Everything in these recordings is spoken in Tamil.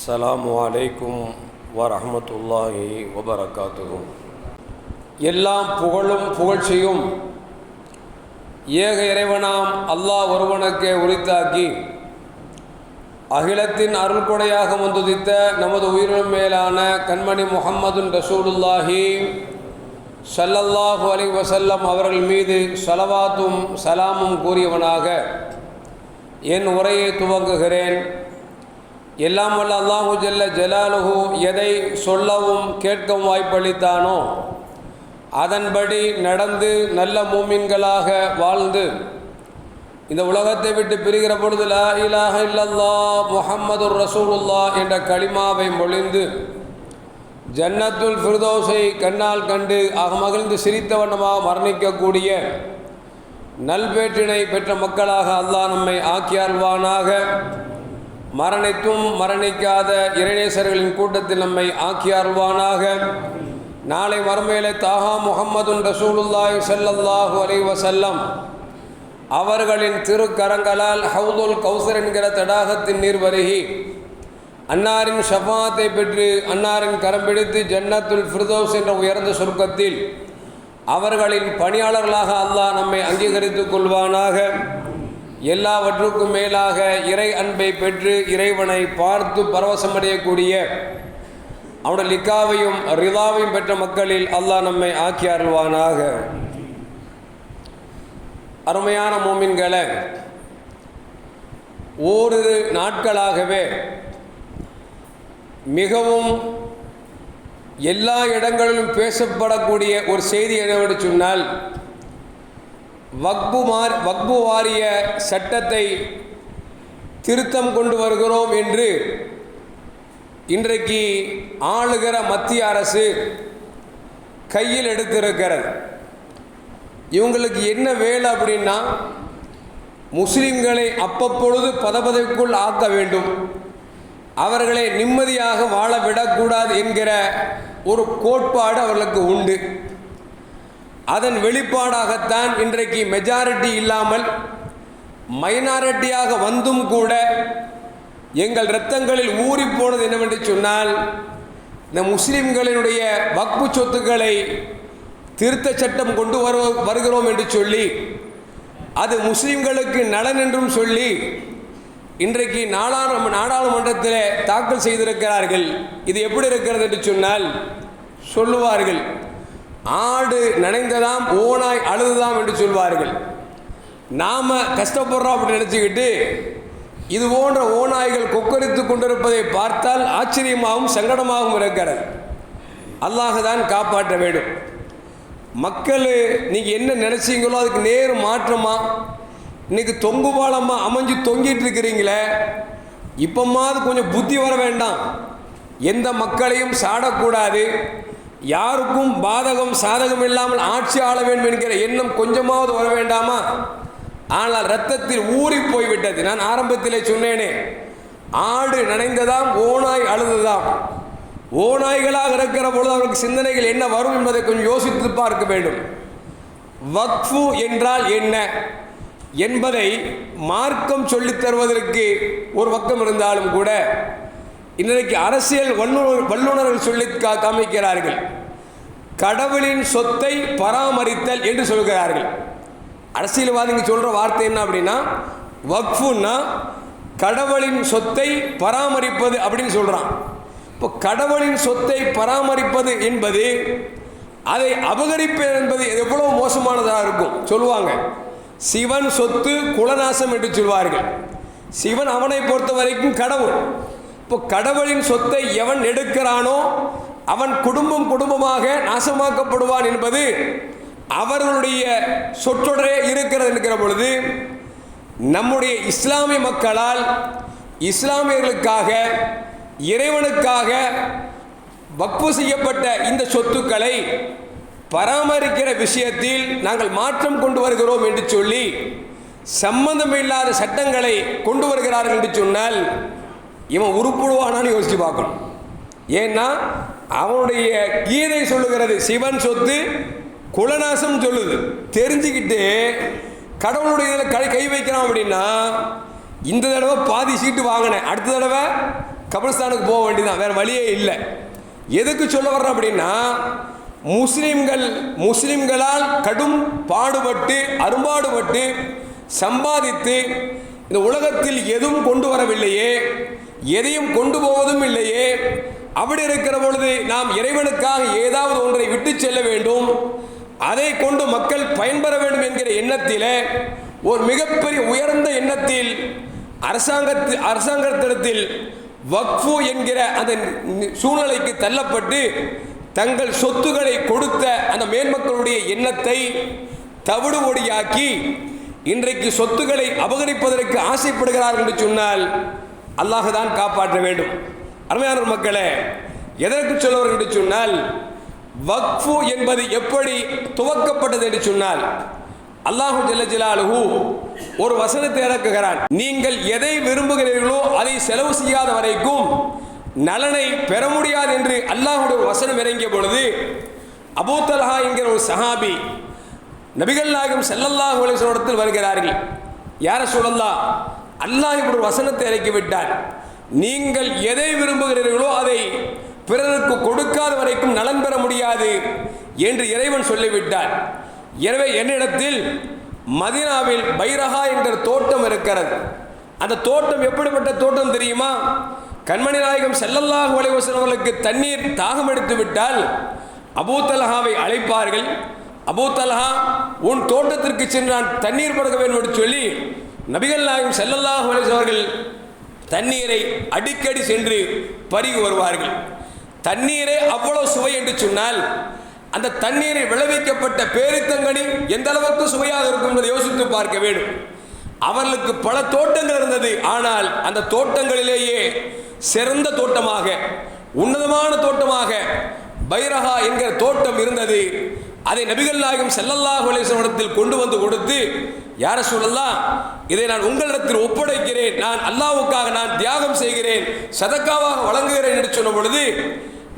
அஸ்லாம் வலைக்கும் வரமத்துல்லாஹி வபரகாத்துகும் எல்லாம் புகழும் புகழ்ச்சியும் ஏக இறைவனாம் அல்லாஹ் ஒருவனுக்கே உரித்தாக்கி அகிலத்தின் அருள் கொடையாக முந்துதித்த நமது உயிரினும் மேலான கண்மணி முகம்மதுன் ரசூலுல்லாஹி சல்லல்லாஹு அலி வசல்லம் அவர்கள் மீது சலவாத்தும் சலாமும் கூறியவனாக என் உரையை துவங்குகிறேன். எல்லாம் வல்ல அல்லாஹு ஜல்ல ஜலாலுஹு எதை சொல்லவும் கேட்கவும் வாய்ப்பளித்தானோ அதன்படி நடந்து நல்ல மூமின்களாக வாழ்ந்து இந்த உலகத்தை விட்டு பிரிகிற பொழுது லா இலாஹ இல்லல்லா முஹம்மது ரசூலுல்லா என்ற களிமாவை மொழிந்து ஜன்னத்துல் ஃபிர்தோஸை கண்ணால் கண்டு அகமகிழ்ந்து சிரித்த வண்ணமாக மரணிக்கக்கூடிய நல்பேற்றினை பெற்ற மக்களாக அல்லாஹ் நம்மை ஆக்கியாழ்வானாக மரணித்தும் மரணிக்காத இறைநேசர்களின் கூட்டத்தில் நம்மை ஆக்கியாழ்வானாக நாளை மறுமையிலே தாஹா முகம்மதுன் ரசூலுல்லாய் செல்லல்லாஹு அலைஹி வசல்லம் அவர்களின் திருக்கரங்களால் ஹவுதுல் கௌசர் என்கிற தடாகத்தின் நீர் வருகி அன்னாரின் ஷபாத்தை பெற்று அன்னாரின் கரம் பிடித்து ஜன்னத்துல் ஃபிர்தோஸ் என்ற உயர்ந்த சுருக்கத்தில் அவர்களின் பணியாளர்களாக அல்லாஹ் நம்மை அங்கீகரித்துக் கொள்வானாக. எல்லாவற்றுக்கும் மேலாக இறை அன்பை பெற்று இறைவனை பார்த்து பரவசமடையக்கூடிய அவனுடைய லிக்காவையும் ரிதாவையும் பெற்ற மக்களில் அல்லாஹ் நம்மை ஆக்கி அருள்வானாக. அருமையான மோமின்களை ஓரிரு நாட்களாகவே மிகவும் எல்லா இடங்களிலும் பேசப்படக்கூடிய ஒரு செய்தி என்னவென்று சொன்னால் வக்பு மார் வக்பு வாரிய சட்டத்தை திருத்தம் கொண்டு வருகிறோம் என்று இன்றைக்கு ஆளுகிற மத்திய அரசு கையில் எடுத்திருக்கிறது. இவங்களுக்கு என்ன வேலை அப்படின்னா முஸ்லிம்களை அப்பப்பொழுது பதபதவிக்குள் ஆக்க வேண்டும். அவர்களை நிம்மதியாக வாழ விடக்கூடாது என்கிற ஒரு கோட்பாடு அவர்களுக்கு உண்டு. அதன் வெளிப்பாடாகத்தான் இன்றைக்கு மெஜாரிட்டி இல்லாமல் மைனாரிட்டியாக வந்தும் கூட எங்கள் இரத்தங்களில் ஊறி போனது என்னவென்று சொன்னால் இந்த முஸ்லிம்களினுடைய வக்பு சொத்துக்களை திருத்த சட்டம் கொண்டு வரு வருகிறோம் என்று சொல்லி அது முஸ்லிம்களுக்கு நலன் என்றும் சொல்லி இன்றைக்கு நாடாளு நாடாளுமன்றத்தில் தாக்கல் செய்திருக்கிறார்கள். இது எப்படி இருக்கிறது என்று சொன்னால் சொல்லுவார்கள். ஆடு நனைந்ததாம் ஓனாய் அழுதுதாம் என்று சொல்வார்கள். நாம் கஷ்டப்படுறோம் அப்படின்னு நினச்சிக்கிட்டு இது போன்ற ஓநாய்கள் கொக்கரித்து கொண்டிருப்பதை பார்த்தால் ஆச்சரியமாகவும் சங்கடமாகவும் இருக்கிறது. அல்லாஹ் தான் காப்பாற்ற வேண்டும். மக்கள் நீங்கள் என்ன நினச்சிங்களோ அதுக்கு நேர் மாற்றமா? இன்றைக்கி தொங்கு பாலமாக அமைஞ்சு தொங்கிட்டு இருக்கிறீங்களே இப்போமாவது கொஞ்சம் புத்தி வர வேண்டாம். எந்த மக்களையும் சாடக்கூடாது. யாருக்கும் பாதகம் சாதகம் இல்லாமல் ஆட்சி ஆள வேண்டும் என்கிற எண்ணம் கொஞ்சமாவது வர வேண்டாமா? ஆனால் ரத்தத்தில் ஊறி போய்விட்டது. நான் ஆரம்பத்திலே சொன்னேனே ஆடு நனைந்ததாம் ஓனாய் அழுதுதாம். ஓநாய்களாக இருக்கிற பொழுது அவருக்கு சிந்தனைகள் என்ன வரும் என்பதை கொஞ்சம் யோசித்து பார்க்க வேண்டும். வக்ஃபு என்றால் என்ன என்பதை மார்க்கம் சொல்லித் தருவதற்கு ஒரு பக்கம் இருந்தாலும் கூட இன்றைக்கு அரசியல் வல்லுநர் வல்லுநர்கள் சொல்லி கா காமிக்கிறார்கள். கடவுளின் சொத்தை பராமரித்தல் என்று சொல்கிறார்கள். அரசியல்வாதிங்க சொல்கிற வார்த்தை என்ன அப்படின்னா வக்ஃபுன்னா கடவுளின் சொத்தை பராமரிப்பது அப்படின்னு சொல்கிறான் இப்போ கடவுளின் சொத்தை பராமரிப்பது என்பது அதை அபகரிப்பது என்பது எவ்வளோ மோசமானதாக இருக்கும்? சொல்லுவாங்க. சிவன் சொத்து குலநாசம் என்று சொல்வார்கள். சிவன் அவனை பொறுத்த வரைக்கும் கடவுள். இப்போ கடவுளின் சொத்தை எவன் எடுக்கிறானோ அவன் குடும்பம் குடும்பமாக நாசமாக்கப்படுவான் என்பது அவர்களுடைய சொற்றொடரே இருக்கிறது என்கிற பொழுது நம்முடைய இஸ்லாமிய மக்களால் இஸ்லாமியர்களுக்காக இறைவனுக்காக வக்பு செய்யப்பட்ட இந்த சொத்துக்களை பராமரிக்கிற விஷயத்தில் நாங்கள் மாற்றம் கொண்டு வருகிறோம் என்று சொல்லி சம்பந்தமில்லாத சட்டங்களை கொண்டு வருகிறார்கள் என்று சொன்னால் இவன் உருப்படுவானான்னு யோசித்து பார்க்கணும். ஏன்னா அவனுடைய கீதை சொல்லுகிறது சிவன் சொத்து குலநாசம் சொல்லுது. தெரிஞ்சுக்கிட்டு கடவுளுடைய இதில் கை கை வைக்கிறான் அப்படின்னா இந்த தடவை பாதி சீட்டு வாங்கினேன். அடுத்த தடவை கபிரஸ்தானுக்கு போக வேண்டியதான் வேறு வழியே இல்லை. எதுக்கு சொல்ல வர்றேன் அப்படின்னா முஸ்லீம்கள் முஸ்லீம்களால் கடும் பாடுபட்டு அரும்பாடுபட்டு சம்பாதித்து இந்த உலகத்தில் எதுவும் கொண்டு வரவில்லையே எதையும் கொண்டு போவதும் இல்லையே. அப்படி இருக்கிற பொழுது நாம் இறைவனுக்காக ஏதாவது ஒன்றை விட்டு செல்ல வேண்டும். அதை கொண்டு மக்கள் பயன்பெற வேண்டும் என்கிற எண்ணத்தில் ஒரு மிகப்பெரிய உயர்ந்த எண்ணத்தில் அரசாங்கத்து அரசாங்கத்திடத்தில் வக்ஃபு என்கிற அந்த சூழ்நிலைக்கு தள்ளப்பட்டு தங்கள் சொத்துக்களை கொடுத்த அந்த மேன்மக்களுடைய எண்ணத்தை தவிடுபொடியாக்கி இன்றைக்கு சொத்துக்களை அபகரிப்பதற்கு ஆசைப்படுகிறார்கள் என்று சொன்னால் அல்லாஹ் தான் காப்பாற்ற வேண்டும். அருமையான மக்களே எதற்கு சொல்லுவார்கள் என்று சொன்னால் வக்ஃபு என்பது எப்படி துவக்கப்பட்டது என்று சொன்னால் அல்லாஹு ஜல்ல ஜலாலுஹு ஒரு வசனத்தை இறக்குகிறான். நீங்கள் எதை விரும்புகிறீர்களோ அதை செலவு செய்யாத வரைக்கும் நலனை பெற முடியாது என்று அல்லாஹுடைய ஒரு வசனம் இறங்கிய பொழுது அபூத்தல்ஹா என்கிற ஒரு சஹாபி நபிகள் நாயகம் செல்லல்லாஹு வருகிறார்கள். யார சொல்லலாம் அல்லாஹ் இப்படி ஒரு வசனத்தை இறக்கி விட்டார் நீங்கள் எதை விரும்புகிறீர்களோ அதை பிறருக்கு கொடுக்காத வரைக்கும் நலன் பெற முடியாது என்று இறைவன் சொல்லிவிட்டார். எனவே என்னிடத்தில் மதினாவில் பைரஹா என்ற தோட்டம் இருக்கிறது. அந்த தோட்டம் எப்படிப்பட்ட தோட்டம் தெரியுமா? கண்மணி நாயகம் ஸல்லல்லாஹு அலைஹி தண்ணீர் தாகம் எடுத்து விட்டால் அபூத்தலஹாவை அழைப்பார்கள். அபூத்தலஹா உன் தோட்டத்திற்கு சென்று நான் தண்ணீர் படுக்க வேண்டும் என்று சொல்லி நபிகள் நாயகம் செல்லல்லாஹ் அவர்கள் தண்ணீரை அடிக்கடி சென்று பருகி வருவார்கள். தண்ணீரே அவ்வளோ சுவை என்று சொன்னால் அந்த தண்ணீரை விளைவிக்கப்பட்ட பேரித்தங்கனி எந்த அளவுக்கு சுவையாக இருக்கும் என்பதை யோசித்து பார்க்க வேண்டும். அவர்களுக்கு பல தோட்டங்கள் இருந்தது. ஆனால் அந்த தோட்டங்களிலேயே சிறந்த தோட்டமாக உன்னதமான தோட்டமாக பைரஹா என்கிற தோட்டம் இருந்தது. அதை நபிகள் நாயகம் ஸல்லல்லாஹு அலைஹி இடத்தில் கொண்டு வந்து கொடுத்து யார சொல்லலாம் இதை நான் உங்களிடத்தில் ஒப்படைக்கிறேன். நான் அல்லாவுக்காக நான் தியாகம் செய்கிறேன். சதக்காவாக வழங்குகிறேன் என்று சொன்ன பொழுது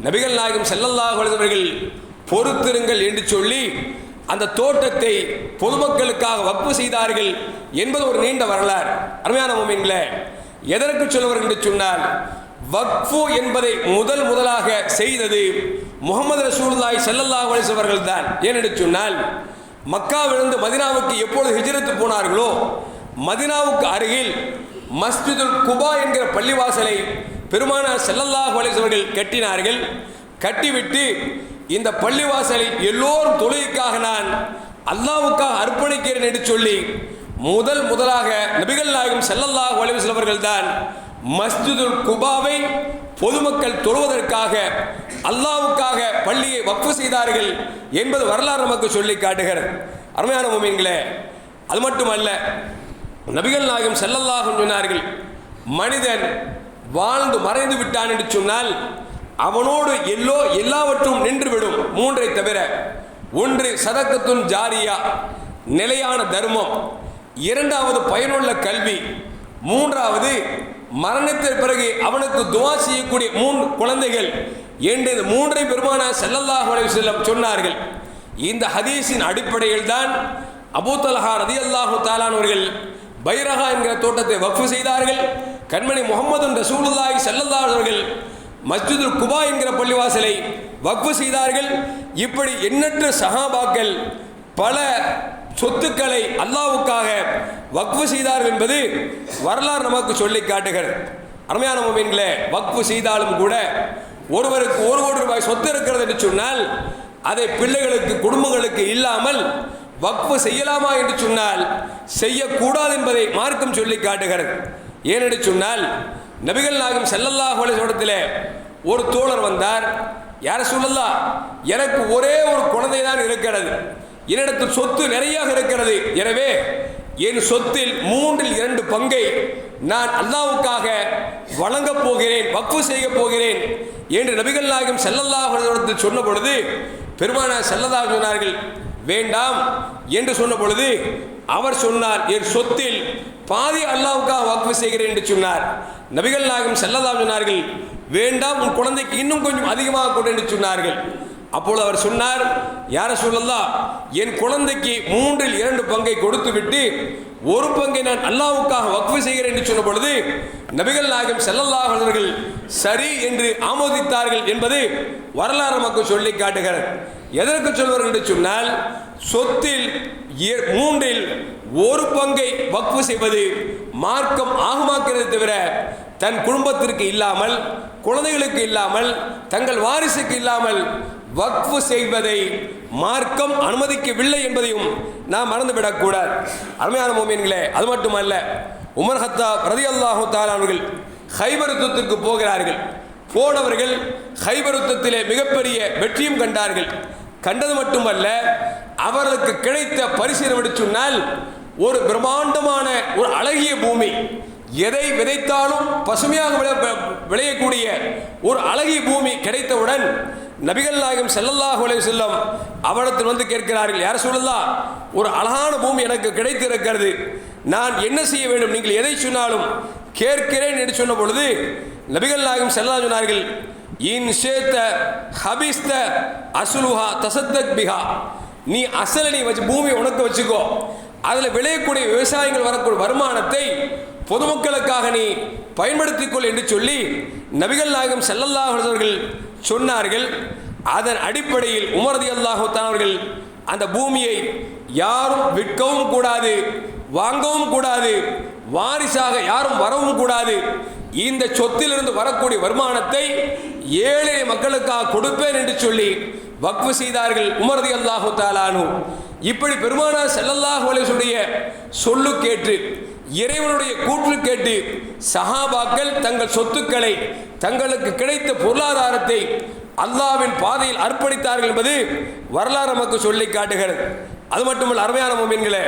நபிகள் நாயகம் செல்லல்லாஹ் அவர்கள் பொறுத்திருங்கள் என்று சொல்லி அந்த தோட்டத்தை பொதுமக்களுக்காக வப்பு செய்தார்கள் என்பது ஒரு நீண்ட வரலாறு. அருமையான மோமின்களே எதற்கு சொல்லுவார்கள் என்று சொன்னால் வக்ஃபு என்பதை முதல் முதலாக செய்தது முகமது ரசூலுல்லாஹி செல்லல்லா அலைஹி அவர்கள் தான் ஏனென்று சொன்னால் மக்காவிலிருந்து மதினாவுக்கு எப்பொழுது ஹிஜரத்து போனார்களோ மதினாவுக்கு அருகில் மஸ்ஜிதுல் குபா என்கிற பள்ளிவாசலை பெருமானார் செல்லல்லாஹ் அலைஹி அவர்கள் கட்டினார்கள். கட்டிவிட்டு இந்த பள்ளிவாசலை எல்லோரும் தொழுகைக்காக நான் அல்லாவுக்காக அர்ப்பணிக்கிறேன் என்று சொல்லி முதல் முதலாக நபிகள் நாயகம் செல்லல்லாஹ் அலைஹி அவர்கள் தான் மஸ்ஜிதுல் குபாவை பொதுமக்கள் தொழுவதற்காக அல்லாவுக்காக பள்ளியை வக்ஃபு செய்தார்கள் என்பது வரலாறு நமக்கு சொல்லி காட்டுகிறது. அருமையான மூமின்களே அது மட்டுமல்ல நபிகள் நாயகம் செல்லல்லாகும் சொன்னார்கள் மனிதன் வாழ்ந்து மறைந்து விட்டான் என்று சொன்னால் அவனோடு எல்லோ எல்லாவற்றும் நின்றுவிடும் மூன்றை தவிர ஒன்று சதக்கத்துன் ஜாரியா நிலையான தர்மம் இரண்டாவது பயனுள்ள கல்வி மூன்றாவது மரணத்திற்கு பிறகு அவனுக்கு துவா செய்யக்கூடிய மூன்று குழந்தைகள். என்று இந்த மூன்றை பெருமான செல்லல்லாஹ் அலைஹி சொன்னார்கள். இந்த ஹதீஸின் அடிப்படையில் தான் அபூ ரதி அல்லாஹு தாலானவர்கள் பைரஹா என்கிற தோட்டத்தை வக்ஃபு செய்தார்கள். கண்மணி முகமது ரசூலுல்லாஹி ஸல்லல்லாஹு அவர்கள் மஸ்ஜிதுல் குபா என்கிற பள்ளிவாசலை வக்ஃபு செய்தார்கள். இப்படி எண்ணற்ற சஹாபாக்கள் பல சொத்துக்களை அல்லாவுக்காக வக்ஃபு செய்தார்கள் என்பது வரலாறு நமக்கு சொல்லி காட்டுகிறது. அருமையான மொமீன்களே வக்ஃபு செய்தாலும் கூட ஒருவருக்கு ஒரு கோடி ரூபாய் சொத்து இருக்கிறது என்று சொன்னால் அதை பிள்ளைகளுக்கு குடும்பங்களுக்கு இல்லாமல் வக்ஃபு செய்யலாமா என்று சொன்னால் செய்யக்கூடாது என்பதை மார்க்கம் சொல்லி காட்டுகிறது. ஏனென்று சொன்னால் நபிகள் நாயகம் செல்லல்லாஹ் அலைஹி வஸல்லத்திலே ஒரு தோழர் வந்தார். யார சொல்லலாம் எனக்கு ஒரே ஒரு குழந்தை தான் இருக்கிறது. என்னிடத்தில் சொத்து நிறையாக இருக்கிறது. எனவே என் சொத்தில் மூன்றில் இரண்டு பங்கை நான் அல்லாவுக்காக வழங்கப் போகிறேன் வக்ஃபு செய்ய போகிறேன் என்று நபிகள் நாயகம் ஸல்லல்லாஹு சொன்ன பொழுது பெருமானார் செல்லதாக சொன்னார்கள் வேண்டாம் என்று சொன்ன பொழுது அவர் சொன்னார் என் சொத்தில் பாதி அல்லாவுக்காக வக்ஃபு செய்கிறேன் என்று சொன்னார். நபிகள் நாயகம் செல்லதாக சொன்னார்கள் வேண்டாம் உன் குழந்தைக்கு இன்னும் கொஞ்சம் அதிகமாக கொடு என்று சொன்னார்கள். அப்பொழுது அவர் சொன்னார் யார சொல்லலாம் என் குழந்தைக்கு மூன்றில் இரண்டு பங்கை கொடுத்து விட்டு ஒரு பங்கை நான் அல்லாவுக்காக வக்ஃபு செய்கிறேன் என்று சொன்ன பொழுது நபிகள் நாயகம் ஸல்லல்லாஹு அவர்கள் சரி என்று ஆமோதித்தார்கள் என்பது வரலாறு நமக்கு சொல்லி காட்டுகிறார் எதற்கு சொல்வார்கள் என்று சொன்னால் சொத்தில் மூன்றில் ஒரு பங்கை வக்ஃபு செய்வது மார்க்கம் ஆகமாக்கிறது தவிர தன் குடும்பத்திற்கு இல்லாமல் குழந்தைகளுக்கு இல்லாமல் தங்கள் வாரிசுக்கு இல்லாமல் வக்ஃபு செய்வதை மார்க்கம் அனுமதிக்கவில்லை என்பதையும் நாம் மறந்துவிடக்கூடாது அருமையான மோமியன்களே அது மட்டுமல்ல உமர் ஹத்தா ரதி அல்லாஹு அவர்கள் ஹைபருத்தத்திற்கு போகிறார்கள். போனவர்கள் ஹைபருத்தத்திலே மிகப்பெரிய வெற்றியும் கண்டார்கள். கண்டது மட்டுமல்ல அவர்களுக்கு கிடைத்த பரிசு என்னவென்று சொன்னால் ஒரு பிரம்மாண்டமான ஒரு அழகிய பூமி. எதை விதைத்தாலும் பசுமையாக விளையக்கூடிய ஒரு அழகிய பூமி கிடைத்தவுடன் நபிகள் நாயகம் ஸல்லல்லாஹு அலைஹி வஸல்லம் அவரிடத்தில் வந்து கேட்கிறார்கள் யார் சொல்லலாம் ஒரு அழகான பூமி எனக்கு கிடைத்திருக்கிறது. நான் என்ன செய்ய வேண்டும்? நீங்கள் எதை சொன்னாலும் கேட்கிறேன் என்று சொன்ன பொழுது நபிகள் நாயகம் ஸல்லல்லாஹு சொன்னார்கள் இன்ஷேத்த ஹபிஸ்த அசுலுஹா தசத்தக் பிஹா. நீ அசல நீ வச்சு பூமி உனக்கு வச்சுக்கோ. அதில் விளையக்கூடிய விவசாயிகள் வரக்கூடிய வருமானத்தை பொதுமக்களுக்காக நீ பயன்படுத்திக்கொள் என்று சொல்லி நபிகள் நாயகம் ஸல்லல்லாஹு அவர்கள் சொன்னார்கள். அதன் அடிப்படையில் உமரதி அல்லாஹு அவர்கள் அந்த பூமியை யாரும் விற்கவும் கூடாது வாங்கவும் கூடாது வாரிசாக யாரும் வரவும் கூடாது இந்த சொத்திலிருந்து வரக்கூடிய வருமானத்தை ஏழை மக்களுக்காக கொடுப்பேன் என்று சொல்லி வக்ஃபு செய்தார்கள் உமரதி அல்லாஹு தாலானு இப்படி பெருமானா செல்லல்லாஹு அலேசுடைய சொல்லு கேட்டு இறைவனுடைய கூற்று கேட்டு சஹாபாக்கள் தங்கள் சொத்துக்களை தங்களுக்கு கிடைத்த பொருளாதாரத்தை அல்லாவின் பாதையில் அர்ப்பணித்தார்கள் என்பது வரலாறு நமக்கு சொல்லி காட்டுகிறது. அது மட்டுமல்ல அருமையான மோமீன்களே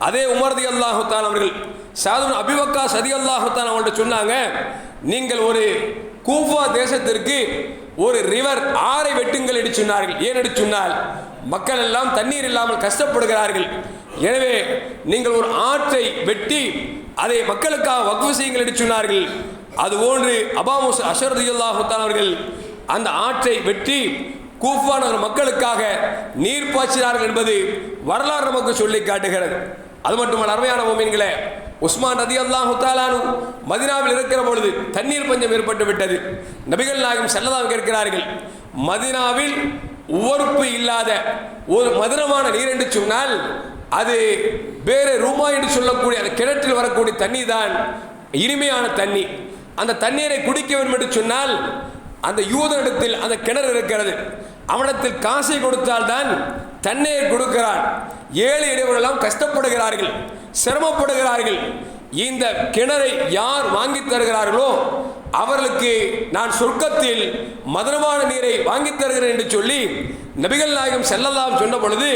அதே உமர்தி அல்லாஹுத்தான் அவர்கள் சாதுன் அபிவக்கா சதி அல்லாஹுத்தான் அவங்கள்ட்ட சொன்னாங்க நீங்கள் ஒரு கூஃபா தேசத்திற்கு ஒரு ரிவர் ஆறை வெட்டுங்கள் என்று சொன்னார்கள். ஏன் என்று சொன்னால் மக்கள் எல்லாம் தண்ணீர் இல்லாமல் கஷ்டப்படுகிறார்கள். எனவே நீங்கள் ஒரு ஆற்றை வெட்டி அதை மக்களுக்காக வக்ஃபு செய்யுங்கள் என்று சொன்னார்கள். அதுபோன்று அபாமுஸ் அஷரதியுல்லாஹுத்தான் அவர்கள் அந்த ஆற்றை வெட்டி கூஃபான மக்களுக்காக நீர் பாய்ச்சினார்கள் என்பது வரலாறு நமக்கு சொல்லி காட்டுகிறது. அது மட்டுமல்ல அருமையான மோமீன்களே உஸ்மான் நதி அல்லாஹு தாலானு மதினாவில் இருக்கிற பொழுது தண்ணீர் பஞ்சம் ஏற்பட்டு விட்டது. நபிகள் நாயகம் செல்லதாக கேட்கிறார்கள் மதினாவில் உவர்ப்பு இல்லாத ஒரு மதுரமான நீர் என்று சொன்னால் அது வேறு ரூமா என்று சொல்லக்கூடிய அந்த கிணற்றில் வரக்கூடிய தண்ணி தான் இனிமையான தண்ணி. அந்த தண்ணீரை குடிக்க வேண்டும் என்று சொன்னால் அந்த யூதனிடத்தில் அந்த கிணறு இருக்கிறது. அவனிடத்தில் காசை கொடுத்தால்தான் தண்ணீர் கொடுக்கிறான். ஏழை இடைவெல்லாம் கஷ்டப்படுகிறார்கள். சிரமப்படுகிறார்கள். இந்த கிணறை யார் வாங்கி தருகிறார்களோ அவர்களுக்கு நான் சொர்க்கத்தில் மதுரமான நீரை வாங்கி தருகிறேன் என்று சொல்லி நபிகள் நாயகம் செல்லலாம் சொன்ன பொழுது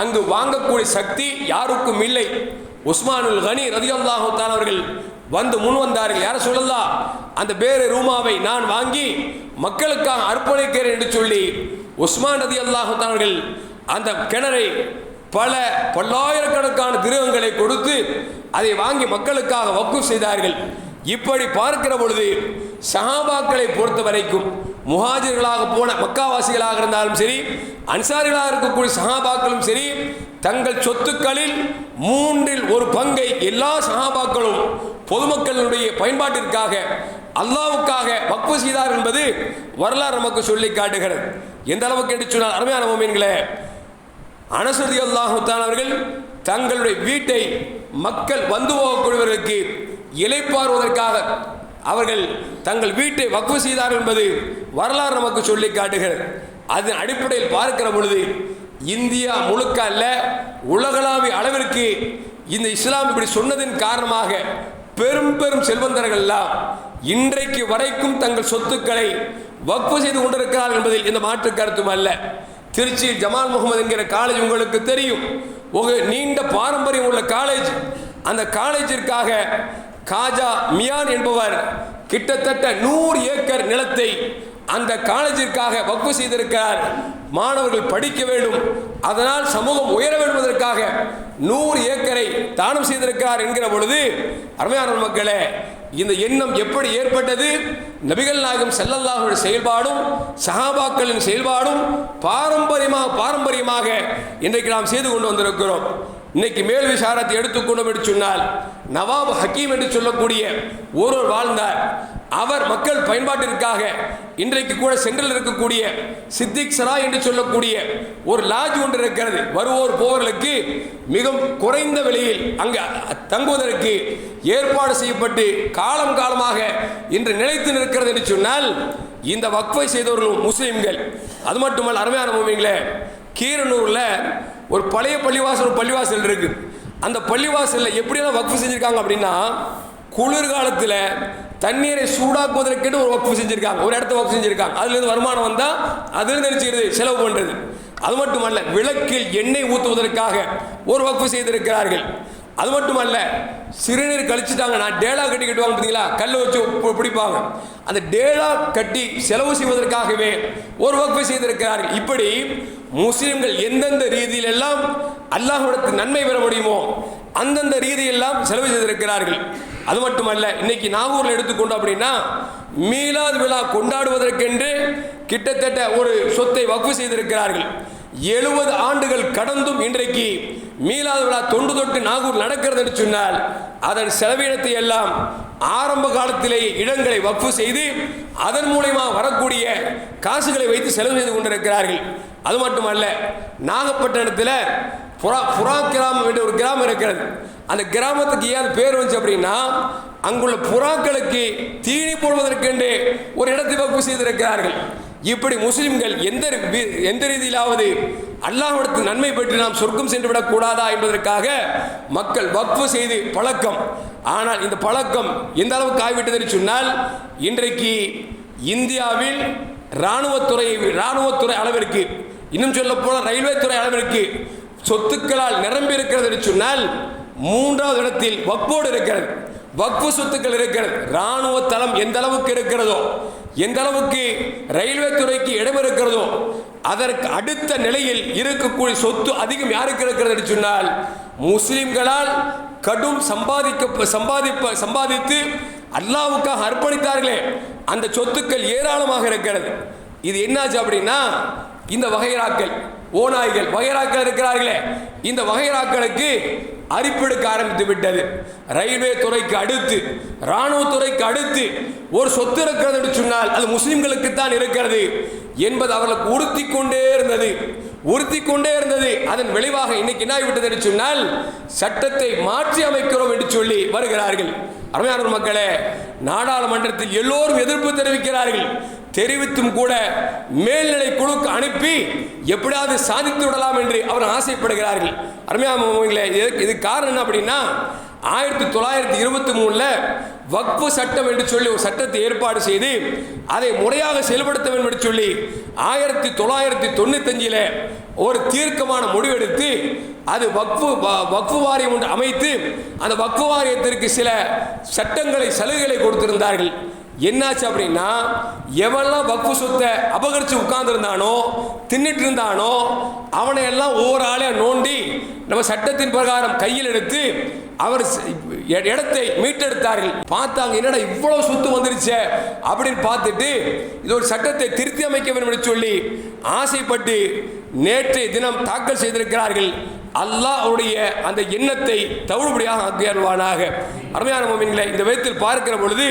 அங்கு வாங்கக்கூடிய சக்தி யாருக்கும் இல்லை. உஸ்மானுல் கனி ரதியல்லாஹு அவர்கள் வந்து முன் வந்தார்கள். யார சொல்லலாம் அந்த பேரு ரூமாவை நான் வாங்கி மக்களுக்காக அர்ப்பணிக்கிறேன் என்று சொல்லி உஸ்மான் ரதி அல்லாஹான் அவர்கள் அந்த கிணறை பல பல்லாயிரக்கணக்கான கிரகங்களை கொடுத்து அதை வாங்கி மக்களுக்காக வக்கு செய்தார்கள். இப்படி பார்க்கிற பொழுது சஹாபாக்களை பொறுத்த வரைக்கும் முஹாஜிர்களாக போன மக்காவாசிகளாக இருந்தாலும் சரி அன்சாரிகளாக இருக்கக்கூடிய சஹாபாக்களும் சரி தங்கள் சொத்துக்களில் மூன்றில் ஒரு பங்கை எல்லா சஹாபாக்களும் பொதுமக்களுடைய பயன்பாட்டிற்காக அல்லாவுக்காக வக்ஃபு செய்தார் என்பது வரலாறு நமக்கு சொல்லி காட்டுகிறது. எந்த அளவுக்கு என்று சொன்னால் அருமையான மோமீன்களே அனசதி அல்லாஹுத்தான் அவர்கள் தங்களுடைய வீட்டை மக்கள் வந்து போகக்கூடியவர்களுக்கு இலைப்பாறுவதற்காக அவர்கள் தங்கள் வீட்டை வக்ஃபு செய்தார்கள் என்பது வரலாறு நமக்கு சொல்லி காட்டுகிறது. அதன் அடிப்படையில் பார்க்கிற பொழுது இந்தியா முழுக்க அல்ல உலகளாவிய அளவிற்கு இந்த இஸ்லாம் இப்படி சொன்னதின் காரணமாக பெரும் பெரும் செல்வந்தர்கள் எல்லாம் இன்றைக்கு வரைக்கும் தங்கள் சொத்துக்களை வக்ஃபு செய்து கொண்டிருக்கிறார்கள் என்பதில் இந்த மாற்று கருத்தும் அல்ல. திருச்சி ஜமால் முகமது என்கிற காலேஜ் உங்களுக்கு தெரியும். ஒரு நீண்ட பாரம்பரியம் உள்ள காலேஜ் அந்த காலேஜிற்காக காஜா மியான் என்பவர் கிட்டத்தட்ட நூறு ஏக்கர் நிலத்தை அந்த காலேஜிற்காக வகுப்பு செய்திருக்கிறார். மாணவர்கள் படிக்க வேண்டும். அதனால் சமூகம் உயர வேண்டுவதற்காக நூறு ஏக்கரை தானம் செய்திருக்கிறார் என்கிற பொழுது அருமையான மக்களே இந்த எண்ணம் எப்படி ஏற்பட்டது? நபிகள் நாயகம் செல்லல்லாஹுடைய செயல்பாடும் சஹாபாக்களின் செயல்பாடும் பாரம்பரியமாக பாரம்பரியமாக இன்றைக்கு நாம் செய்து கொண்டு வந்திருக்கிறோம். இன்னைக்கு மேல் விசாரத்தை எடுத்துக்கொண்டோம் என்று சொன்னால் நவாப் ஹக்கீம் என்று சொல்லக்கூடிய ஒருவர் வாழ்ந்தார் அவர் மக்கள் பயன்பாட்டிற்காக இன்றைக்கு கூட சென்றில் இருக்கக்கூடிய சித்திக் சரா என்று சொல்லக்கூடிய ஒரு லாட்ஜ் ஒன்று இருக்கிறது. வருவோர் போவர்களுக்கு மிகவும் குறைந்த விலையில் அங்கு தங்குவதற்கு ஏற்பாடு செய்யப்பட்டு காலம் காலமாக இன்று நிலைத்து நிற்கிறது என்று சொன்னால் இந்த வக்ஃபை செய்தவர்களும் முஸ்லீம்கள். அது மட்டுமல்ல அருமையான மூவிங்களே கீரனூரில் ஒரு பழைய பள்ளிவாசல் ஒரு பள்ளிவாசல் இருக்குது அந்த பள்ளிவாசலில் எப்படியெல்லாம் வக்ஃபு செஞ்சுருக்காங்க அப்படின்னா குளிர்காலத்தில் தண்ணீரை சூடாக்குவதற்கேட்டு ஒரு வக்ஃபு செஞ்சுருக்காங்க. ஒரு இடத்த வக்ஃபு செஞ்சுருக்காங்க. அதுலேருந்து வருமானம் வந்தால் அதுலேருந்து நினச்சிக்கிறது செலவு பண்ணுறது அது மட்டுமல்ல விளக்கில் எண்ணெய் ஊற்றுவதற்காக ஒரு வக்ஃபு செய்திருக்கிறார்கள். அது மட்டுமல்ல சிறுநீர் கழிச்சுட்டாங்க. நான் டேலா கட்டி கட்டுவாங்க பார்த்தீங்களா? கல்லை வச்சு பிடிப்பாங்க. அந்த டேலா கட்டி செலவு செய்வதற்காகவே ஒரு வகுப்பை செய்திருக்கிறார்கள். இப்படி முஸ்லிம்கள் எந்தெந்த ரீதியில் எல்லாம் நன்மை பெற முடியுமோ அந்தந்த ரீதியெல்லாம் செலவு செய்திருக்கிறார்கள். அது மட்டுமல்ல இன்னைக்கு நாகூரில் எடுத்துக்கொண்டோம் அப்படின்னா மீலாது விழா கொண்டாடுவதற்கென்று கிட்டத்தட்ட ஒரு சொத்தை வகுப்பு செய்திருக்கிறார்கள். எழுபது ஆண்டுகள் கடந்தும் இன்றைக்கு மீலாது விழா தொண்டு தொட்டு நாகூர் நடக்கிறது என்று சொன்னால் அதன் செலவினத்தை எல்லாம் ஆரம்ப காலத்திலேயே இடங்களை வக்ஃபு செய்து அதன் மூலயமா வரக்கூடிய காசுகளை வைத்து செலவு செய்து கொண்டிருக்கிறார்கள். அது மட்டுமல்ல நாகப்பட்டினத்தில் புறா புறா கிராமம் என்ற ஒரு கிராமம் இருக்கிறது. அந்த கிராமத்துக்கு ஏன் பேர் வந்துச்சு அப்படின்னா அங்குள்ள புறாக்களுக்கு தீனி போடுவதற்கென்று ஒரு இடத்தை வகுப்பு செய்திருக்கிறார்கள். இப்படி முஸ்லிம்கள் எந்த எந்த ரீதியிலாவது அல்லாஹிடத்து நன்மை பெற்று நாம் சொர்க்கம் சென்று விடக்கூடாதா என்பதற்காக மக்கள் வக்ஃபு செய்து பழக்கம். ஆனால் இந்த பழக்கம் எந்த அளவுக்கு ஆகிவிட்டது என்று சொன்னால் இன்றைக்கு இந்தியாவில் இராணுவத்துறை இராணுவத்துறை அளவிற்கு இன்னும் சொல்ல போனால் ரயில்வே துறை அளவிற்கு சொத்துக்களால் நிரம்பி இருக்கிறது சொன்னால் மூன்றாவது இடத்தில் வக்போடு இருக்கிறது. வக்ஃபு சொத்துக்கள் இருக்கிறது. ராணுவ தளம் எந்த அளவுக்கு இருக்கிறதோ எந்த அளவுக்கு ரயில்வே துறைக்கு இடம் இருக்கிறதோ அதற்கு அடுத்த நிலையில் இருக்கக்கூடிய சொத்து அதிகம் யாருக்கு இருக்கிறது என்று சொன்னால் முஸ்லிம்களால் கடும் சம்பாதிக்க சம்பாதிப்ப சம்பாதித்து அல்லாவுக்காக அர்ப்பணித்தார்களே அந்த சொத்துக்கள் ஏராளமாக இருக்கிறது. இது என்னாச்சு அப்படின்னா இந்த வகைராக்கள். ஓநாய்கள் வகைராக்கள் இருக்கிறார்களே. இந்த வகைராக்களுக்கு அரிப்பெடுக்க ஆரம்பித்து விட்டது. ரயில்வே துறைக்கு அடுத்து இராணுவத்துறைக்கு அடுத்து ஒரு சொத்து இருக்கிறது என்று சொன்னால் அது முஸ்லிம்களுக்கு தான் இருக்கிறது என்பது அவர்களுக்கு உறுத்தி கொண்டே இருந்தது. உறுத்தி கொண்டே இருந்தது. அதன் விளைவாக இன்னைக்கு என்ன விட்டது என்று சொன்னால் சட்டத்தை மாற்றி அமைக்கிறோம் என்று சொல்லி வருகிறார்கள். அருமையான மக்களே நாடாளுமன்றத்தில் எல்லோரும் எதிர்ப்பு தெரிவிக்கிறார்கள். தெரிவித்தும் கூட மேல்நிலை குழுக்கு அனுப்பி எப்படியாவது சாதித்து விடலாம் என்று அவர் ஆசைப்படுகிறார்கள். அருமையான இது காரணம் என்ன அப்படின்னா ஆயிரத்தி தொள்ளாயிரத்தி இருபத்தி மூணில் வக்ஃபு சட்டம் என்று சொல்லி ஒரு சட்டத்தை ஏற்பாடு செய்து அதை முறையாக செயல்படுத்த வேண்டும் என்று சொல்லி ஆயிரத்தி தொள்ளாயிரத்தி தொண்ணூத்தஞ்சில் ஒரு தீர்க்கமான முடிவெடுத்து அது வக்ஃபு வ- வக்ஃபு வாரியம் ஒன்று அமைத்து அந்த வக்ஃபு வாரியத்திற்கு சில சட்டங்களை சலுகைகளை கொடுத்திருந்தார்கள். என்னாச்சு அப்படின்னா எவெல்லாம் வக்ஃபு சொத்தை அபகரித்து உட்கார்ந்துருந்தானோ தின்னுட்டு இருந்தானோ அவனை எல்லாம் ஒவ்வொரு ஆளையும் நோண்டி நம்ம சட்டத்தின் பிரகாரம் கையில் எடுத்து அவர் இடத்தை மீட்டெடுத்தார்கள். பார்த்தாங்க என்னடா இவ்வளோ சொத்து வந்துருச்சு அப்படின்னு பார்த்துட்டு இது ஒரு சட்டத்தை திருத்தி அமைக்க வேண்டும் என்று சொல்லி ஆசைப்பட்டு நேற்றைய தினம் தாக்கல் செய்திருக்கிறார்கள். அல்லாஹ் அவருடைய அந்த எண்ணத்தை தவிடுபடியாக ஆக்கியருவானாக அருமையான மோமின்களை இந்த விதத்தில் பார்க்கிற பொழுது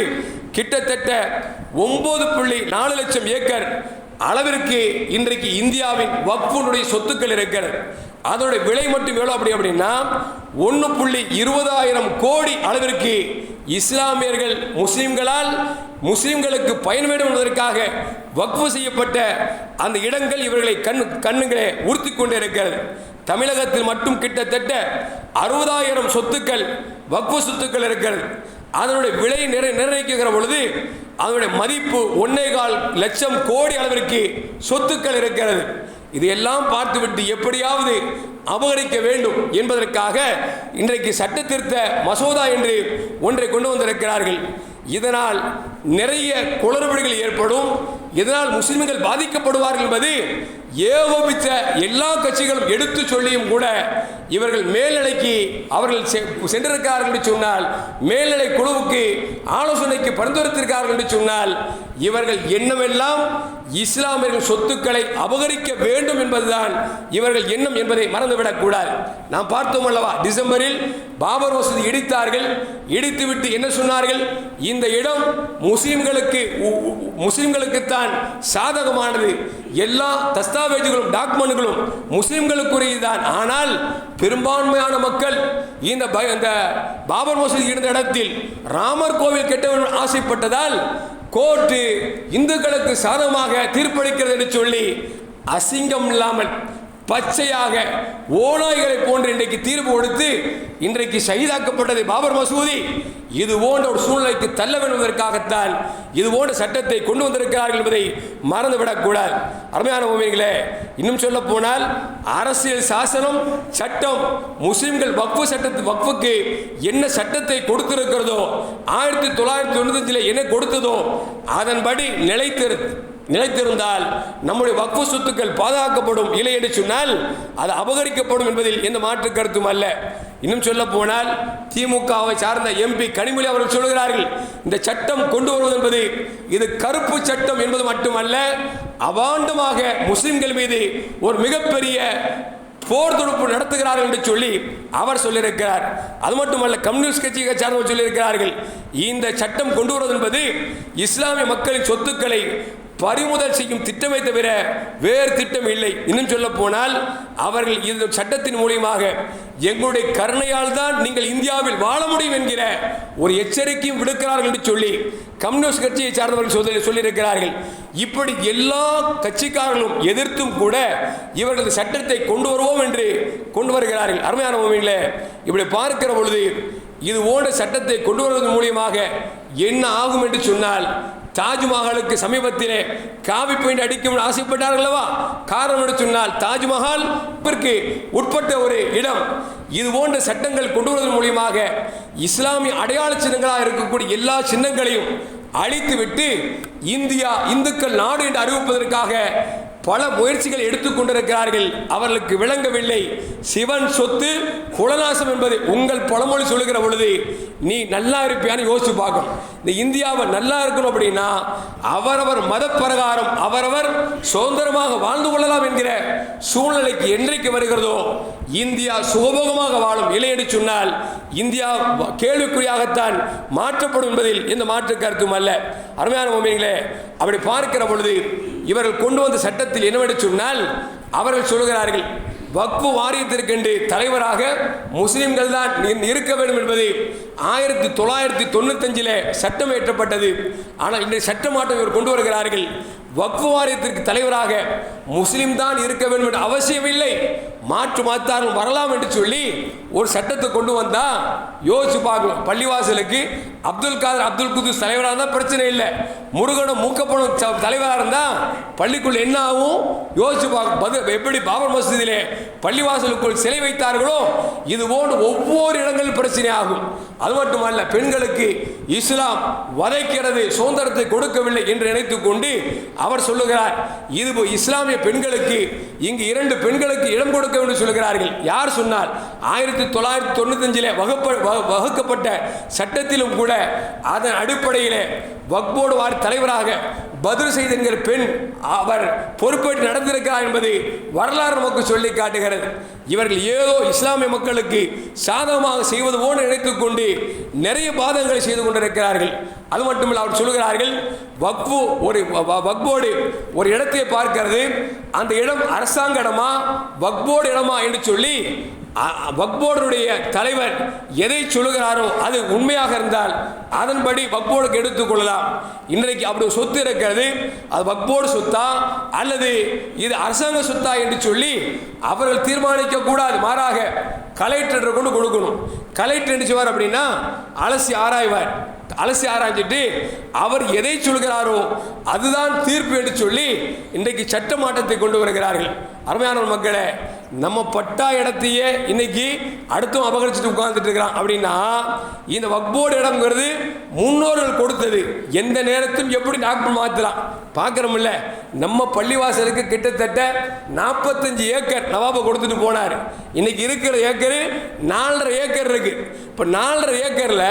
கிட்டத்தட்ட ஒன்பது புள்ளி நாலு லட்சம் ஏக்கர் அளவிற்கு இன்றைக்கு இந்தியாவின் வக்ஃபுனுடைய சொத்துக்கள் இருக்கிறது. அதனுடைய விலை மட்டும் எவ்வளோ அப்படி அப்படின்னா ஒன்று புள்ளி இருபதாயிரம் கோடி அளவிற்கு இஸ்லாமியர்கள் முஸ்லிம்களால் முஸ்லிம்களுக்கு பயன் வேண்டும் என்பதற்காக வக்ஃபு செய்யப்பட்ட அந்த இடங்கள் இவர்களை கண் கண்ணுங்களே உறுத்தி கொண்டே இருக்கிறது தமிழகத்தில் மட்டும் கிட்டத்தட்ட அறுபதாயிரம் சொத்துக்கள் வக்ஃபு சொத்துக்கள் இருக்கிறது. அதனுடைய விலை நிறை நிர்ணயிக்கிற பொழுது அதனுடைய மதிப்பு ஒன்னே கால் லட்சம் கோடி அளவிற்கு சொத்துக்கள் இருக்கிறது. இதையெல்லாம் பார்த்துவிட்டு எப்படியாவது அபகரிக்க வேண்டும் என்பதற்காக இன்றைக்கு சட்ட திருத்த மசோதா என்று ஒன்றை கொண்டு வந்திருக்கிறார்கள். இதனால் நிறைய குளறுபடிகள் ஏற்படும். இதனால் முஸ்லிம்கள் பாதிக்கப்படுவார்கள் என்பது ஏகோபித்த எல்லா கட்சிகளும் எடுத்து சொல்லியும் கூட இவர்கள் மேல்நிலைக்கு அவர்கள் சென்றிருக்கிறார்கள் என்று சொன்னால் மேல்நிலை குழுவுக்கு ஆலோசனை ஆலோசனைக்கு பரிந்துரைத்திருக்கிறார்கள் என்று சொன்னால் இவர்கள் எண்ணமெல்லாம் இஸ்லாமியர்கள் சொத்துக்களை அபகரிக்க வேண்டும் என்பதுதான் இவர்கள் எண்ணம் என்பதை மறந்துவிடக்கூடாது நாம் பார்த்தோம் அல்லவா டிசம்பரில் பாபர் மசூதி இடித்தார்கள். இடித்துவிட்டு என்ன சொன்னார்கள்? இந்த இடம் முஸ்லிம்களுக்கு முஸ்லிம்களுக்குத்தான் சாதகமானது. எல்லா தஸ்தாவேஜுகளும் டாக்குமெண்ட்களும் முஸ்லிம்களுக்குரியதுதான். ஆனால் பெரும்பான்மையான மக்கள் இந்த பாபர் மசூதி இருந்த இடத்தில் ராமர் கோவில் கட்ட வேண்டும் ஆசைப்பட்டதால் கோர்ட்டு இந்துக்களுக்கு சாதகமாக தீர்ப்பளிக்கிறது என்று சொல்லி அசிங்கம் இல்லாமல் பச்சையாக ஓநாய்களை போன்று இன்றைக்கு தீர்ப்பு கொடுத்து இன்றைக்கு ஷஹீதாக்கப்பட்டது பாபர் மசூதி. இது போன்ற ஒரு சூழ்நிலைக்கு தள்ள வேண்டுவதற்காகத்தான் இது போன்ற சட்டத்தை கொண்டு வந்திருக்கிறார்கள் என்பதை மறந்துவிடக்கூடாது. அருமையான உண்மைகளே இன்னும் சொல்ல போனால் அரசியல் சாசனம் சட்டம் முஸ்லிம்கள் வக்ஃபு சட்டத்து வக்ஃபுக்கு என்ன சட்டத்தை கொடுத்திருக்கிறதோ ஆயிரத்தி தொள்ளாயிரத்தி தொண்ணூத்தஞ்சில் என்ன கொடுத்ததோ அதன்படி நிலைத்திரு நிலைத்திருந்தால் நம்முடைய வக்ஃபு சொத்துக்கள் பாதுகாக்கப்படும் இல்லை என்று சொன்னால் அது அபகரிக்கப்படும் என்பதில் எந்த மாற்று கருத்தும் அல்ல. இன்னும் சொல்ல போனால் திமுகவை சார்ந்த எம்பி கனிமொழி அவர்கள் சொல்கிறார்கள் இந்த சட்டம் கொண்டு வருவது என்பது இது கருப்பு சட்டம் என்பது மட்டுமல்ல அவாண்டமாக முஸ்லிம்கள் மீது ஒரு மிகப்பெரிய போர் தொடுப்பு நடத்துகிறார்கள் என்று சொல்லி அவர் சொல்லியிருக்கிறார். அது மட்டுமல்ல கம்யூனிஸ்ட் கட்சியை சார்ந்தவர் சொல்லியிருக்கிறார்கள் இந்த சட்டம் கொண்டு வருவது என்பது இஸ்லாமிய மக்களின் சொத்துக்களை பறிமுதல் செய்யும் திட்டமே தவிர வேறு திட்டம் இல்லை. இன்னும் சொல்ல போனால் அவர்கள் இந்த சட்டத்தின் மூலியமாக எங்களுடைய கருணையால் தான் நீங்கள் இந்தியாவில் வாழ முடியும் என்கிற ஒரு எச்சரிக்கையும் விடுக்கிறார்கள் என்று சொல்லி கம்யூனிஸ்ட் கட்சியை சார்ந்தவர்கள் சொல்லி சொல்லியிருக்கிறார்கள். இப்படி எல்லா கட்சிக்காரர்களும் எதிர்த்தும் கூட இவர்களது சட்டத்தை கொண்டு வருவோம் என்று கொண்டு வருகிறார்கள். அருமையான உண்மையில் இப்படி பார்க்கிற பொழுது இது போன்ற சட்டத்தை கொண்டு வருவதன் மூலியமாக என்ன ஆகும் என்று சொன்னால் தாஜ்மஹாலுக்கு சமீபத்திலே காவி பெயிண்ட் அடிக்கும் ஆசைப்பட்டார்களவா அல்லவா காரணம் என்று சொன்னால் தாஜ்மஹால் பிற்கு உட்பட்ட ஒரு இடம். இது போன்ற சட்டங்கள் கொண்டு வருவதன் மூலியமாக இஸ்லாமிய அடையாள சின்னங்களாக இருக்கக்கூடிய எல்லா சின்னங்களையும் அழித்துவிட்டு இந்தியா இந்துக்கள் நாடு என்று அறிவிப்பதற்காக பல முயற்சிகள் எடுத்துக்கொண்டிருக்கிறார்கள் அவர்களுக்கு விளங்கவில்லை. சிவன் சொத்து குலநாசம் என்பது உங்கள் பழமொழி சொல்லுகிற பொழுது நீ நல்லா இருப்பியான்னு யோசிச்சு பார்க்கணும். இந்த இந்தியாவை நல்லா இருக்கணும் அப்படின்னா அவரவர் மத பிரகாரம் அவரவர் சுதந்திரமாக வாழ்ந்து கொள்ளலாம் என்கிற சூழ்நிலைக்கு என்றைக்கு வருகிறதோ இந்தியா சுகபோகமாக வாழும். இல்லை என்று சொன்னால் இந்தியா வ- கேள்விக்குறியாகத்தான் மாற்றப்படும் என்பதில் எந்த மாற்று கருத்தும் அல்ல. அருமையான உண்மைகளே அப்படி பார்க்கிற பொழுது இவர்கள் கொண்டு வந்த சட்டத்தில் என்னவென்று சொன்னால் அவர்கள் சொல்கிறார்கள் வக்பு வாரியத்திற்கென்று தலைவராக முஸ்லிம்கள் தான் இருக்க வேண்டும் என்பது ஆயிரத்தி தொள்ளாயிரத்தி தொண்ணூத்தஞ்சில் சட்டம் இயற்றப்பட்டது ஆனால் இன்றைய சட்ட மாற்றம் இவர் கொண்டு வருகிறார்கள். வக்ஃபு வாரியத்திற்கு தலைவராக முஸ்லீம் தான் இருக்க வேண்டும் என்ற அவசியமில்லை. மாற்று மாத்தார்கள் வரலாம் என்று சொல்லி ஒரு சட்டத்தை கொண்டு வந்தால் யோசிச்சு பார்க்கலாம். பள்ளிவாசலுக்கு அப்துல் காதர் அப்துல் குதுஸ் தலைவராக இருந்தால் பிரச்சனை இல்லை. முருகனும் மூக்கப்பணம் தலைவராக இருந்தால் பள்ளிக்குள் என்ன ஆகும்? யோசிச்சு பார்க்க பதில் எப்படி பாபர் மசூதியிலே பள்ளிவாசலுக்குள் சிலை வைத்தார்களோ இது போன்று ஒவ்வொரு இடங்களில் பிரச்சனை ஆகும். அது மட்டுமல்ல பெண்களுக்கு இஸ்லாம் வதைக்கிறது சுதந்திரத்தை கொடுக்கவில்லை என்று நினைத்து கொண்டு அவர் சொல்லுகிறார் இது போ- இஸ்லாமிய பெண்களுக்கு இங்கு இரண்டு பெண்களுக்கு இடம் கொடுக்க வேண்டும் சொல்கிறார்கள் யார் சொன்னால் ஆயிரத்தி தொள்ளாயிரத்தி தொண்ணூத்தஞ்சிலே வகுப்ப வ- வகுக்கப்பட்ட சட்டத்திலும் கூட அதன் அடிப்படையிலே வக்போர்டு வார் தலைவராக பதில் செய்துங்கிற பெண் அவர் பொறுப்பேற்று நடந்திருக்கிறார் என்பது வரலாறு நமக்கு சொல்லி காட்டுகிறது. இவர்கள் ஏதோ இஸ்லாமிய மக்களுக்கு சாதகமாக செய்வது போன்று நினைத்துக் கொண்டு நிறைய பாதங்களை செய்து கொண்டிருக்கிறார்கள். அது மட்டுமில்லை அவர் சொல்கிறார்கள் வக்ஃபு ஒரு வ- வ- ஒரு இடத்தை பார்க்கிறது. அந்த இடம் அரசாங்க இடமா வக்போடு இடமா? என்று சொல்லி வக்போர்டுடைய தலைவர் எதை சொல்லுகிறாரோ அது உண்மையாக இருந்தால் அதன்படி வக்போர்டுக்கு எடுத்துக்கொள்ளலாம் இன்றைக்கு அப்படி சொத்து இருக்கிறது. அது வக்போர்டு சொத்தா அல்லது இது அரசாங்க சொத்தா என்று சொல்லி அவர்கள் தீர்மானிக்க கூடாது. மாறாக கலெக்டர் கொண்டு கொடுக்கணும். கலெக்டர் என்ன செய்வார் அப்படின்னா அலசி ஆராய்வார். அலசி ஆராய்ஞ்சிட்டு அவர் எதை சொல்கிறாரோ அதுதான் தீர்ப்பு என்று சொல்லி இன்றைக்கு சட்ட மாற்றத்தை கொண்டு வருகிறார்கள். அருமையான மக்களே நம்ம பட்டா இடத்தையே இன்னைக்கு அடுத்தும் அபகரிச்சுட்டு உட்கார்ந்துட்டு இருக்கிறான். அப்படின்னா இந்த வக்போர்டு இடம்ங்கிறது முன்னோர்கள் கொடுத்தது. எந்த நேரத்தும் எப்படி டாக்டர் மாற்றலாம் பார்க்குறோமில்ல நம்ம பள்ளிவாசலுக்கு கிட்டத்தட்ட நாற்பத்தஞ்சு ஏக்கர் நவாபை கொடுத்துட்டு போனார். இன்னைக்கு இருக்கிற ஏக்கரு நாலரை ஏக்கர் இருக்கு. இப்போ நாலரை ஏக்கரில்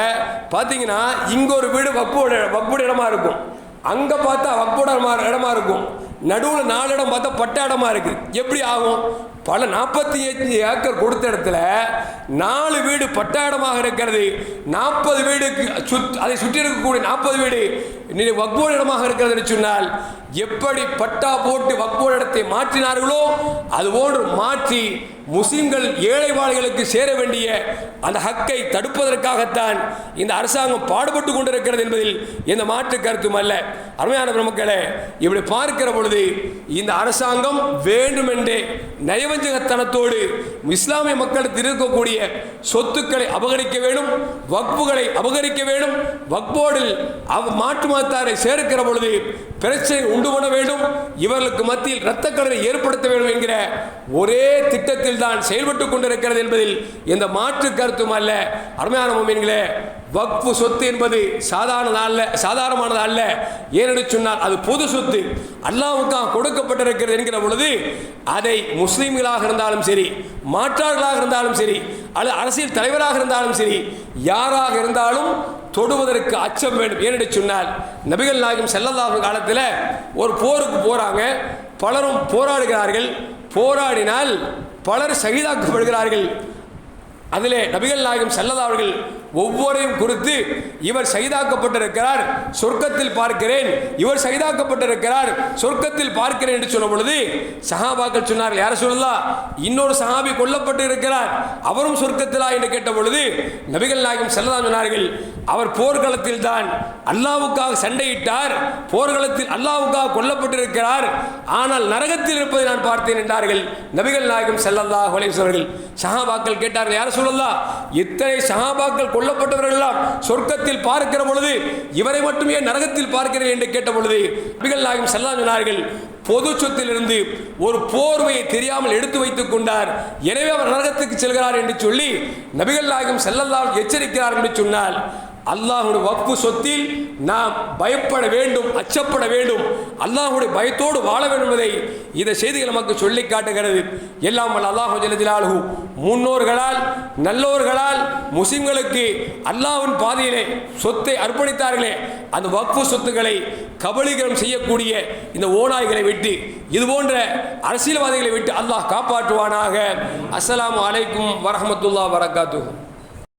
பார்த்தீங்கன்னா இங்கே ஒரு வீடு வக்போடு வக்போடு இடமா இருக்கும். அங்கே பார்த்தா வக்போட இடமா இருக்கும். நடுவில் நாலு இடம் பார்த்தா பட்ட இடமா இருக்கு. எப்படி ஆகும்? பல நாற்பத்தி அஞ்சு ஏக்கர் கொடுத்த இடத்துல நாலு வீடு பட்ட இடமாக இருக்கிறது. நாற்பது வீடுக்கு சுத் அதை சுற்றி இருக்கக்கூடிய நாற்பது வீடு நீ இடமாக இருக்கிறது என்று சொன்னால் எப்படி பட்டா போட்டு வக்போடு இடத்தை மாற்றினார்களோ அதுபோன்று மாற்றி முஸ்லிம்கள் ஏழைவாளிகளுக்கு சேர வேண்டிய அந்த ஹக்கை தடுப்பதற்காகத்தான் இந்த அரசாங்கம் பாடுபட்டு கொண்டிருக்கிறது என்பதில் எந்த மாற்று கருத்தும் அல்ல. அருமையான பெருமக்களே இப்படி பார்க்கிற பொழுது இந்த அரசாங்கம் வேண்டுமென்றே நயவஞ்சகத்தனத்தோடு இஸ்லாமிய மக்களுக்கு இருக்கக்கூடிய சொத்துக்களை அபகரிக்க வேண்டும் வக்புகளை அபகரிக்க வேண்டும் வக்போடில் அவ மாற்று மதத்தாரை சேர்க்கிற பொழுது பிரச்சனை உண்டு பண்ண வேண்டும். இவர்களுக்கு மத்தியில் இரத்த கடனை ஏற்படுத்த வேண்டும் என்கிற ஒரே திட்டத்தில் தான் செயல்பட்டு கொண்டிருக்கிறது என்பதில் எந்த மாற்று கருத்தும் அல்ல. அருமையான மீன்களே வக்ஃபு சொத்து என்பது சாதாரண அல்ல சாதாரணமானது அல்ல. ஏனென்று சொன்னால் அது பொது சொத்து. அல்லாவுக்காக கொடுக்கப்பட்டிருக்கிறது என்கிற பொழுது அதை முஸ்லீம்களாக இருந்தாலும் சரி மாற்றார்களாக இருந்தாலும் சரி அல்லது அரசியல் தலைவராக இருந்தாலும் சரி யாராக இருந்தாலும் தொடுவதற்கு அச்சம் வேண்டும். ஏனென்று சொன்னால் நபிகள் நாயகம் செல்லல்லாஹு காலத்தில் ஒரு போருக்கு போகிறாங்க பலரும் போராடுகிறார்கள். போராடினால் பலர் சகிதாக்கப்படுகிறார்கள். அதிலே நபிகள் நாயகம் செல்லதா அவர்கள் ஒவ்வொரையும் குறித்து இவர் சைதாக்கப்பட்டிருக்கிறார். சொர்க்கத்தில் பார்க்கிறேன். இவர் சைதாக்கப்பட்டிருக்கிறார். சொர்க்கத்தில் பார்க்கிறேன் என்று சொன்ன பொழுது சஹாபாக்கள் சொன்னார்கள் யார சொல்லலாம் இன்னொரு சஹாபி கொல்லப்பட்டு இருக்கிறார் அவரும் சொர்க்கத்திலா? என்று கேட்ட பொழுது நபிகள் நாயகம் செல்லதான் சொன்னார்கள் அவர் போர்க்களத்தில் தான் அல்லாவுக்காக சண்டையிட்டார். போர்க்களத்தில் அல்லாவுக்காக கொல்லப்பட்டிருக்கிறார். ஆனால் நரகத்தில் இருப்பதை நான் பார்த்தேன் என்றார்கள் நபிகள் நாயகம் செல்லல்லா அவர்கள். சஹாபாக்கள் கேட்டார்கள் யார சொல்லலாம் இத்தனை சகாபாக்கள் கொல்லப்பட்டவர்கள் எல்லாம் சொர்க்கத்தில் பார்க்கிற பொழுது இவரை மட்டுமே நரகத்தில் பார்க்கிறேன் என்று கேட்ட பொழுது நபிகள் நாயகம் செல்லா சொன்னார்கள் பொது சொத்திலிருந்து ஒரு போர்வையை தெரியாமல் எடுத்து வைத்துக் கொண்டார். எனவே அவர் நரகத்துக்கு செல்கிறார் என்று சொல்லி நபிகள் நாயகம் செல்லல்லாம் எச்சரிக்கிறார் என்று சொன்னால் அல்லாஹுடைய வப்பு சொத்தில் நாம் பயப்பட வேண்டும் அச்சப்பட வேண்டும். அல்லாஹுடைய பயத்தோடு வாழ வேண்டும் என்பதை இந்த செய்திகள் நமக்கு சொல்லி காட்டுகிறது. எல்லாம் வல்ல அல்லாஹு ஜலதிலாலு முன்னோர்களால் நல்லோர்களால் முஸ்லிம்களுக்கு அல்லாஹ்வின் பாதையிலே சொத்தை அர்ப்பணித்தார்களே அந்த வக்ஃபு சொத்துக்களை கபலீகரம் செய்யக்கூடிய இந்த ஓநாய்களை விட்டு இது போன்ற அரசியல்வாதிகளை விட்டு அல்லாஹ் காப்பாற்றுவானாக. அஸ்லாம் அலைக்கும் வரமத்துல்லா வரகாத்து